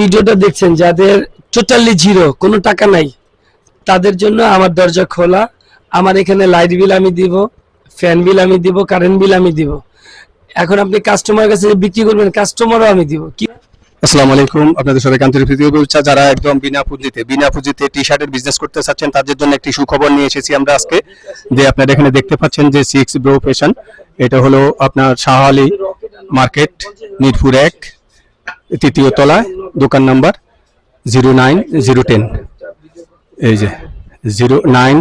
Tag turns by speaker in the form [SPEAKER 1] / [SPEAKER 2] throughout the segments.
[SPEAKER 1] ভিডিওটা দেখছেন, যাদের টোটালি জিরো কোনো টাকা নাই, তাদের জন্য আমার দরজা খোলা, আমার এখানে লাইট বিল আমি দিব ফ্যান বিল আমি দিব কারেন্ট বিল আমি দিব। এখন আপনি কাস্টমার কাছে বিক্রি করবেন কাস্টমারও আমি দিব। কি
[SPEAKER 2] আসসালামু আলাইকুম, আপনাদের সবাইকে আন্তরিক প্রীতি শুভেচ্ছা যারা একদম বিনা পুঁজিতে বিনা পুঁজিতে টি শার্টের বিজনেস করতে চাচ্ছেন, তাদের জন্য একটি সুখবর নিয়ে এসেছি আমরা আজকে, যে আপনারা এখানে দেখতে পাচ্ছেন যে সিক্স ব্রো ফ্যাশন এটা হলো আপনার শাহ আলী মার্কেট মিরপুর এক। তৃতীয় তলায়, দোকান number zero nine zero ten. এই যে, জিরো নাইন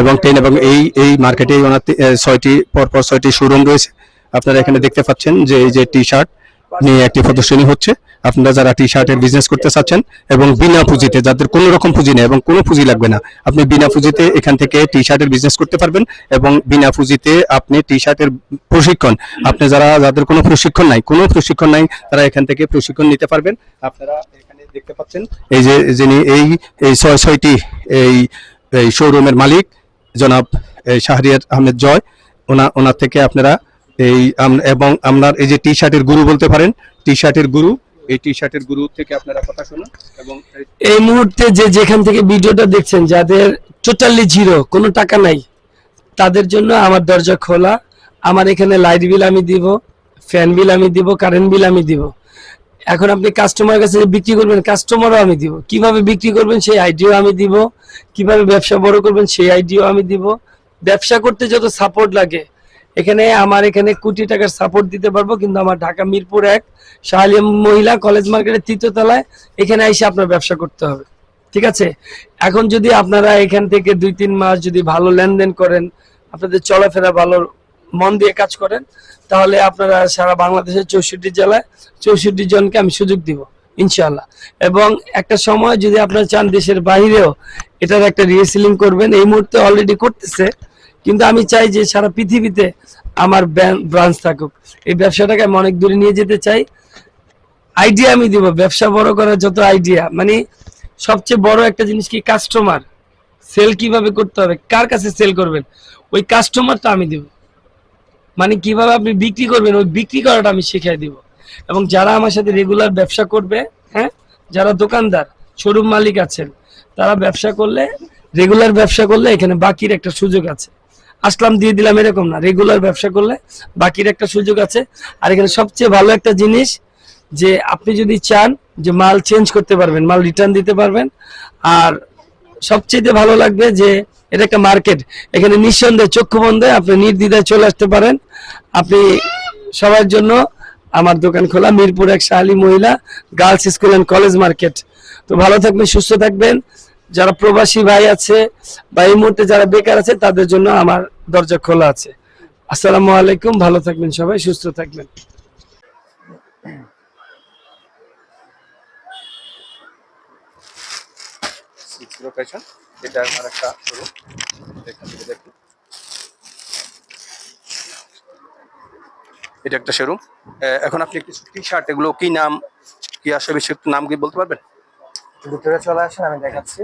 [SPEAKER 2] এবং টেন এবং এই এই মার্কেটে ছয়টি, পরপর ছয়টি শোরুম রয়েছে। আপনারা এখানে দেখতে পাচ্ছেন যে এই যে টি শার্ট নিয়ে একটি প্রদর্শনী হচ্ছে। আপনারা যারা টি শার্টের বিজনেস করতে চাচ্ছেন এবং বিনা পুঁজিতে, যাদের কোনো রকম পুঁজি নেই এবং কোনো পুঁজি লাগবে না, আপনি বিনা পুঁজিতে এখান থেকে টি শার্টের বিজনেস করতে পারবেন এবং বিনা পুঁজিতে আপনি টি শার্টের প্রশিক্ষণ, আপনি যারা, যাদের কোনো প্রশিক্ষণ নাই, কোনো প্রশিক্ষণ নাই, তারা এখান থেকে প্রশিক্ষণ নিতে পারবেন। আপনারা এখানে দেখতে পাচ্ছেন, এই যে, যিনি এই এই ছয়, ছয়টি এই এই শোরুমের মালিক, জনাব শাহরিয়ার আহমেদ জয়, ওনা, ওনার থেকে আপনারা এই এবং আপনার এই যে টি শার্টের গুরু বলতে পারেন টি শার্টের গুরু, এই টি শার্টের গুরু থেকে আপনারা কথা শুনুন এবং এই-
[SPEAKER 1] মুহূর্তে যে যেখান থেকে ভিডিওটা দেখছেন, যাদের টোটালি জিরো কোনো টাকা নাই, তাদের জন্য আমার দরজা খোলা। আমার এখানে লাইট বিল আমি দিব ফ্যান বিল আমি দিব কারেন্ট বিল আমি দিব। এখন আপনি কাস্টমার কাছে বিক্রি করবেন কাস্টমারও আমি দিব। কীভাবে বিক্রি করবেন, সেই আইডিয়াও আমি দিব। কীভাবে ব্যবসা বড় করবেন, সেই আইডিয়াও আমি দিব। ব্যবসা করতে যত সাপোর্ট লাগে এখানে আমার এখানে কোটি টাকার সাপোর্ট দিতে পারব, কিন্তু আমার ঢাকা মিরপুর এক শাহালিয়া মহিলা কলেজ মার্কেটের তৃতীয় তলায় এখানে এসে আপনার ব্যবসা করতে হবে। ঠিক আছে? এখন যদি আপনারা এখান থেকে দুই তিন মাস যদি ভালো লেনদেন করেন, আপনাদের চলাফেরা ভালো, মন দিয়ে কাজ করেন, তাহলে আপনারা সারা বাংলাদেশের চৌষট্টি জেলায় চৌষট্টি জনকে আমি সুযোগ দিব ইনশাল্লাহ এবং একটা সময় যদি আপনারা চান দেশের বাইরেও এটার একটা রিহেসিলিং করবেন, এই মুহূর্তে অলরেডি করতেছে। কিন্তু আমি চাই যে সারা পৃথিবীতে আমার ব্রাঞ্চ থাকুক। এই ব্যবসাটাকে আমি অনেক দূরে নিয়ে যেতে চাই। আইডিয়া আমি দিব, ব্যবসা বড় করার যত আইডিয়া মানে সবচেয়ে বড় একটা জিনিস কি কাস্টমার সেল কীভাবে করতে হবে? কার কাছে সেল করবেন? ওই কাস্টমারটা আমি দিব। মানে কীভাবে আপনি বিক্রি করবেন? ওই বিক্রি করাটা আমি শিখিয়ে দিব। এবং যারা আমার সাথে রেগুলার ব্যবসা করবে হ্যাঁ যারা দোকানদার শোরুম মালিক আছেন, তারা ব্যবসা করলে রেগুলার ব্যবসা করলে এখানে বাকির একটা সুযোগ আছে। আসলাম, দিয়ে দিলাম, এরকম না। রেগুলার ব্যবসা করলে বাকির একটা সুযোগ আছে। আর এখানে সবচেয়ে ভালো একটা জিনিস যে আপনি যদি চান যে মাল চেঞ্জ করতে পারবেন, মাল রিটার্ন দিতে পারবেন, আর সবচেয়ে ভালো লাগবে যে এটা একটা মার্কেট এখানে নিঃসন্দেহে, চক্ষু বন্ধে আপনি নির্দ্বিধায় চলে আসতে পারেন। আপনি সবার জন্য আমার দোকান খোলা, মিরপুর এক শাহালি মহিলা girls school and college market তো ভালো থাকবেন, সুস্থ থাকবেন। যারা প্রবাসী ভাই আছে বা এই মুহূর্তে যারা বেকার আছে, তাদের জন্য আমার দরজা খোলা আছে। আসসালামু আলাইকুম, ভালো থাকবেন সবাই, সুস্থ থাকবেন।
[SPEAKER 2] এটা একটা এখান দেখুন এটা একটা শোরুম এখন আপনি কিছু টি শার্ট এগুলো কি নাম, কি আসবে একটু নাম কি বলতে পারবেন?
[SPEAKER 3] ভিতরে চলে আসেন আমি দেখাচ্ছি।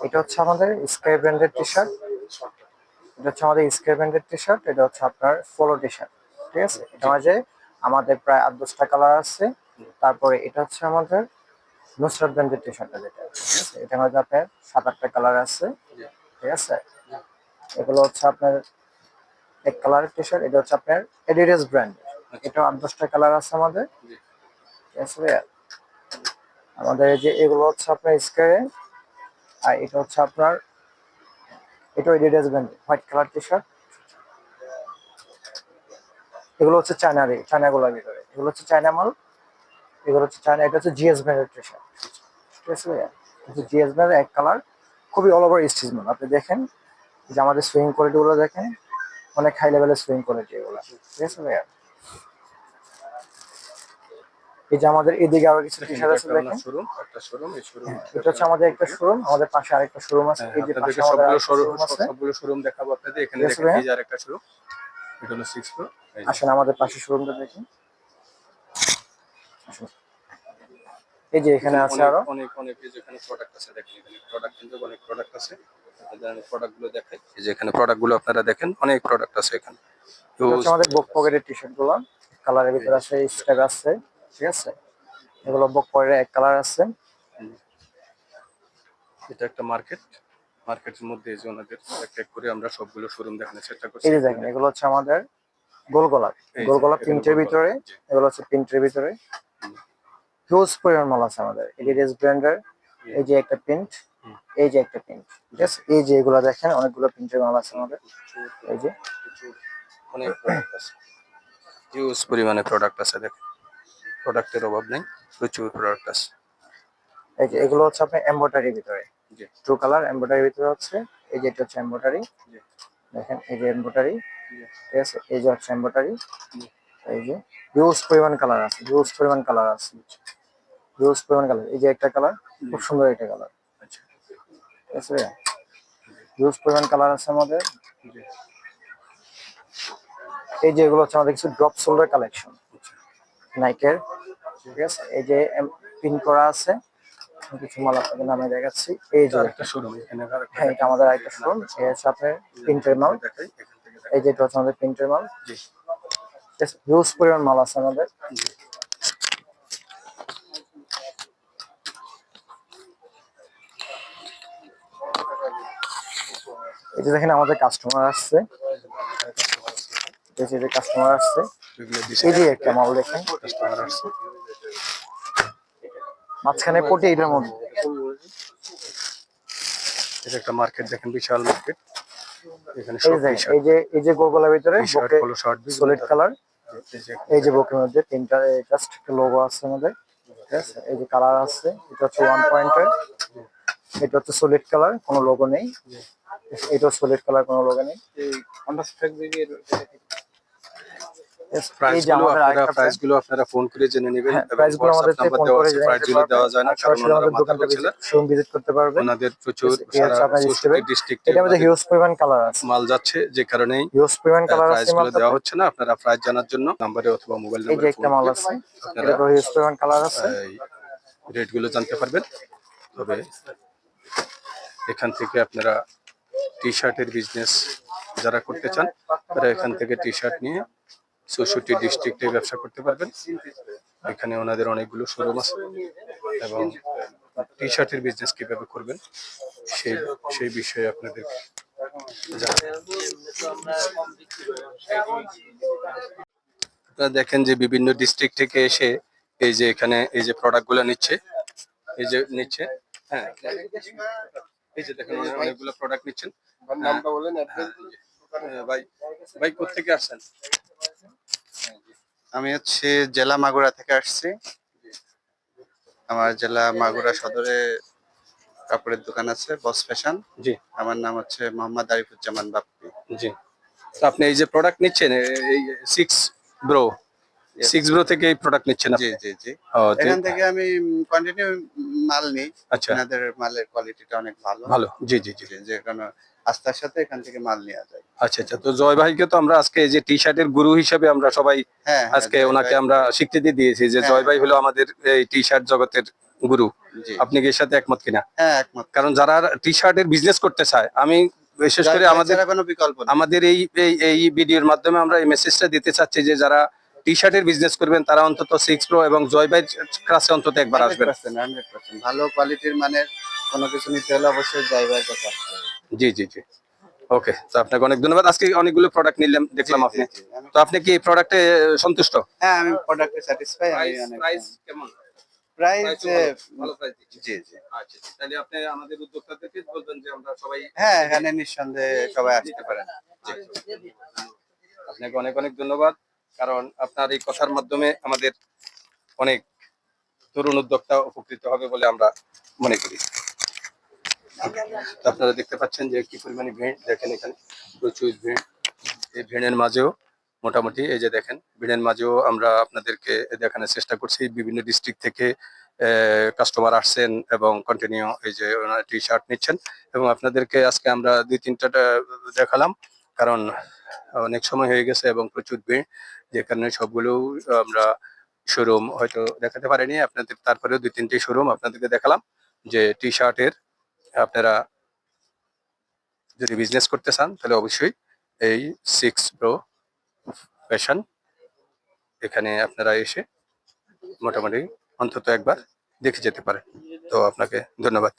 [SPEAKER 3] এটা হচ্ছে আমাদের স্কাই ব্র্যান্ডের টি শার্ট এটা হচ্ছে আমাদের স্কাই ব্র্যান্ডের টি শার্ট এটা হচ্ছে আপনার ফলো টি শার্ট ঠিক আছে? এটা মাঝে আমাদের প্রায় আট দশটা কালার আছে। তারপরে এটা হচ্ছে আমাদের নুসরাত ব্র্যান্ডের টি শার্টটা যেটা ঠিক আছে? এটা মাঝে আপনার সাত আটটা কালার আছে ঠিক আছে? এগুলো হচ্ছে আপনার এক কালারের টি শার্ট এটা হচ্ছে আপনার এডিডাস ব্র্যান্ড এটা আট দশটা কালার আছে আমাদের। আমাদের যে এগুলো হচ্ছে আপনার স্কারে আর এটা হচ্ছে আপনার, এটা Adidas brand white colour T shirt এগুলো হচ্ছে চায়নার চায়না গুলোর ভিতরে। এগুলো হচ্ছে চায়না মাল এগুলো হচ্ছে চায়না এটা হচ্ছে জিএস ব্র্যান্ডের টি শার্ট ঠিক আছে ভাইয়া? জিএস ব্র্যান্ডের এক কালার খুবই অল ওভার স্টিচ মাল আপনি দেখেন যে আমাদের সুইং কোয়ালিটি গুলো দেখেন, অনেক হাই লেভেলের সুইং কোয়ালিটি এগুলো। ঠিক আছে ভাইয়া? এই যে আমাদের এদিকে আরও কিছু টি শার্ট আছে দেখেন।
[SPEAKER 2] শোরুম একটা শোরুম এই শোরুম
[SPEAKER 3] এটা হচ্ছে আমাদের একটা শোরুম আমাদের পাশে আরেকটা শোরুম আছে এই যে পাশে
[SPEAKER 2] সবগুলো শোরুম সবগুলো শোরুম দেখাবো আপনাদের এখানে দেখেন এই যে আরেকটা শোরুম এটা হলো সিক্স ফ্লোর
[SPEAKER 3] আসেন আমাদের পাশে শোরুমটা দেখি আসুন। এই যে এখানে আছে আরও।
[SPEAKER 2] অনেক অনেক এই যে এখানে প্রোডাক্ট আছে দেখেন এখানে প্রোডাক্ট কিন্তু অনেক প্রোডাক্ট আছে। আপনাদের প্রোডাক্টগুলো দেখাই। এই যে এখানে প্রোডাক্টগুলো আপনারা দেখেন অনেক প্রোডাক্ট আছে এখানে। তো
[SPEAKER 3] আমাদের বুক পকেটের টি শার্টগুলো। কালারের ভিতরে আছে স্টেপ আছে। ঠিক আছে? এগুলো বক পরে এক কালার আছে।
[SPEAKER 2] এটা একটা মার্কেট। মার্কেটের মধ্যে এই যে ওনাদের এক এক করে আমরা সবগুলো শোরুম দেখানোর চেষ্টা করছি।
[SPEAKER 3] এই যে দেখেন এগুলো হচ্ছে আমাদের গোল গলা
[SPEAKER 2] এই যে,
[SPEAKER 3] গোল গলা
[SPEAKER 2] এখানে
[SPEAKER 3] প্রিন্টের ভিতরে এগুলো হচ্ছে প্রিন্টের ভিতরে। হিউজ পরিমাণ মাল আছে আমাদের। এডিডাস ব্র্যান্ডের এই যে একটা প্রিন্ট এই যে একটা প্রিন্ট ঠিক আছে? এই যে এগুলো দেখেন অনেকগুলো প্রিন্টের মাল আছে আমাদের। এই যে।
[SPEAKER 2] অনেক প্রোডাক্ট আছে। হিউজ পরিমাণে প্রোডাক্ট আছে দেখেন। প্রোডাক্টের অভাব নেই প্রচুর প্রোডাক্ট আছে।
[SPEAKER 3] এই যে এগুলো হচ্ছে আপনার এমব্রয়ডারির ভিতরে।
[SPEAKER 2] জি।
[SPEAKER 3] ট্রু কালার এমব্রয়ডারির ভিতরে হচ্ছে এই যে এটা হচ্ছে এমব্রয়ডারি
[SPEAKER 2] জি।
[SPEAKER 3] দেখেন এই যে এমব্রয়ডারি। ঠিক আছে? এই যে হচ্ছে এমব্রয়ডারি এই যে হিউজ পরিমাণ কালার আছে হিউজ পরিমাণ কালার আছে। হিউজ পরিমাণ কালার এই যে একটা কালার খুব সুন্দর একটা কালার
[SPEAKER 2] আচ্ছা।
[SPEAKER 3] ঠিক আছে হিউজ পরিমাণ কালার আছে আমাদের। এই যে এগুলো হচ্ছে আমাদের কিছু ড্রপ শোল্ডার কালেকশন নাইকের ঠিক আছে? এই যে পিন করা আছে। কিছু মাল আপনাদের নামে দেখাচ্ছি। এই যে
[SPEAKER 2] আরেকটা শোরুম এখানে
[SPEAKER 3] হ্যাঁ এটা আমাদের আরেকটা শোরুম এর সাথে প্রিন্টের মাল। এই যে এটা হচ্ছে আমাদের প্রিন্টের মাল
[SPEAKER 2] জি।
[SPEAKER 3] হিউজ পরিমাণ মাল আছে আমাদের। এই যে দেখেন আমাদের কাস্টমার আসছে। এই যে কাস্টমার আসছে। এই যে একটা মাল দেখেন মাঝখানে পটে এটার মধ্যে
[SPEAKER 2] এটা একটা মার্কেট দেখেন বিশাল মার্কেট এখানে
[SPEAKER 3] এই যে এই যে ভিতরে সলিড কালার
[SPEAKER 2] এই যে
[SPEAKER 3] এই যে বকের মধ্যে তিনটা জাস্ট একটা লোগো আছে আমাদের। এই যে কালার আছে এটা হচ্ছে ওয়ান পয়েন্টের এটা হচ্ছে সলিড কালার কোনো লোগো নেই। এটা সলিড কালার কোনো লোগো নেই।
[SPEAKER 2] আপনারা ফোন করে জেনে নেবেন
[SPEAKER 3] হ্যাঁ, আমাদের ফোন করে
[SPEAKER 2] দেওয়া যায় না কারণ
[SPEAKER 3] আমাদের দোকানটা শোরুম ভিজিট করতে পারবেন।
[SPEAKER 2] ওনাদের প্রচুর। ডিস্ট্রিক্ট
[SPEAKER 3] এটা আমাদের হিউজ পরিমাণ কালার আছে।
[SPEAKER 2] মাল যাচ্ছে যে কারণেই
[SPEAKER 3] হিউজ পরিমাণ কালার আছে
[SPEAKER 2] দেওয়া হচ্ছে না আপনারা প্রাইস জানার জন্য নাম্বারে অথবা মোবাইল
[SPEAKER 3] একটা মাল আছে এটা তো হিউজ পরিমাণ কালার আছে।
[SPEAKER 2] রেটগুলো জানতে পারবেন। তবে এখান থেকে আপনারা টি শার্টের বিজনেস যারা করতে চান তারা এখান থেকে টি শার্ট নিয়ে চৌষট্টি ডিস্ট্রিক্টে ব্যবসা করতে পারবেন। এখানে ওনাদের অনেকগুলো শোরুম আছে এবং টি শার্টের বিজনেস কীভাবে করবেন সেই সেই বিষয়ে আপনাদের আপনারা দেখেন যে বিভিন্ন ডিস্ট্রিক্ট থেকে এসে এই যে এখানে এই যে প্রোডাক্টগুলো নিচ্ছে এই যে নিচ্ছে হ্যাঁ এই যে দেখেন অনেকগুলো প্রোডাক্ট নিচ্ছেন। নামটা বলেন ভাই ভাই কোথেকে আসছেন?
[SPEAKER 4] আমি হচ্ছে জেলা মাগুরা থেকে আসছি। আমার জেলা মাগুরা সদরে কাপড়ের দোকান আছে বস ফ্যাশন।
[SPEAKER 2] জি।
[SPEAKER 4] আমার নাম হচ্ছে মোহাম্মদ আরিফুজ্জামান বাপ্পি।
[SPEAKER 2] জি। তো আপনি এই যে প্রোডাক্ট নিচ্ছেন এই সিক্স ব্রো সিক্স ব্রো থেকে এই প্রোডাক্ট নিচ্ছেন
[SPEAKER 4] জি জি জি। এখান থেকে আমি কন্টিনিউ মাল নিই।
[SPEAKER 2] আচ্ছা।
[SPEAKER 4] এনাদের মালের কোয়ালিটিটা অনেক ভালো।
[SPEAKER 2] ভালো। জি জি জি।
[SPEAKER 4] যে কারণে আস্থার সাথে এখান থেকে মাল নেওয়া যায়।
[SPEAKER 2] আচ্ছা আচ্ছা। তো জয় ভাইকে তো আমরা আজকে এই যে টি শার্টের গুরু হিসেবে আমরা সবাই
[SPEAKER 4] হ্যাঁ হ্যাঁ,
[SPEAKER 2] আজকে ওনাকে আমরা স্বীকৃতি দিয়েছি যে
[SPEAKER 4] হ্যাঁ।
[SPEAKER 2] জয় ভাই হলো আমাদের এই টি শার্ট জগতের গুরু। আপনি কি এর সাথে একমত কিনা?
[SPEAKER 4] হ্যাঁ একমত।
[SPEAKER 2] কারণ যারা টি শার্টের বিজনেস করতে চায় আমি বিশেষ করে আমাদের
[SPEAKER 4] কোনো বিকল্প
[SPEAKER 2] আমাদের এই এই ভিডিওর মাধ্যমে আমরা এই মেসেজটা দিতে চাচ্ছি যে যারা টি শার্টের বিজনেস করবেন তারা অন্তত সিক্স প্রো এবং জয় ভাই ক্লাসে অন্তত একবার আসবেন।
[SPEAKER 4] 100%, 100%, ভালো কোয়ালিটির মানের কোনো কিছু নিতে হলে অবশ্যই কাছে আসতে হবে।
[SPEAKER 2] জি জি জি। ওকে তো আপনাকে অনেক ধন্যবাদ। আজকে অনেকগুলো প্রোডাক্ট নিলাম দেখলাম আপনি। তো আপনি কি এই প্রোডাক্টে সন্তুষ্ট?
[SPEAKER 4] হ্যাঁ আমি প্রোডাক্টে স্যাটিসফাই আমি অনেক
[SPEAKER 2] কেমন?
[SPEAKER 4] প্রাইস
[SPEAKER 2] ভালো প্রাইস
[SPEAKER 4] জি জি।
[SPEAKER 2] আচ্ছা আচ্ছা। তাহলে আপনি আমাদের উদ্যোক্তাদেরকে বলবেন যে আমরা সবাই
[SPEAKER 4] হ্যাঁ এখানে নিঃসন্দেহে সবাই আসতে পারেন।
[SPEAKER 2] আপনাকে অনেক অনেক ধন্যবাদ কারণ আপনার এই কথার মাধ্যমে আমাদের অনেক তরুণ উদ্যোক্তা উপকৃত হবে বলে আমরা মনে করি। তো আপনারা দেখতে পাচ্ছেন যে কি পরিমাণে ভিড় দেখেন এখানে। প্রচুর ভিড়। এই ভিড়ের মাঝেও মোটামুটি এই যে দেখেন, ভিড়ের মাঝেও আমরা আপনাদেরকে দেখানোর চেষ্টা করছি। বিভিন্ন ডিস্ট্রিক্ট থেকে কাস্টমার আসছেন এবং কন্টিনিউ এই যে ওনারা টি শার্ট নিচ্ছেন। এবং আপনাদেরকে আজকে আমরা দুই তিনটা দেখালাম, কারণ অনেক সময় হয়ে গেছে এবং প্রচুর ভিড়, যে কারণে সবগুলো আমরা শোরুম হয়তো দেখাতে পারিনি। আপনাদের, তারপরেও দুই তিনটি শোরুম আপনাদেরকে দেখালাম, যে টি শার্টের আপনারা যদি বিজনেস করতে চান, তাহলে অবশ্যই এই সিক্স প্রো ফ্যাশন এখানে আপনারা এসে মোটামুটি অন্তত একবার দেখে যেতে পারেন। তো আপনাকে ধন্যবাদ।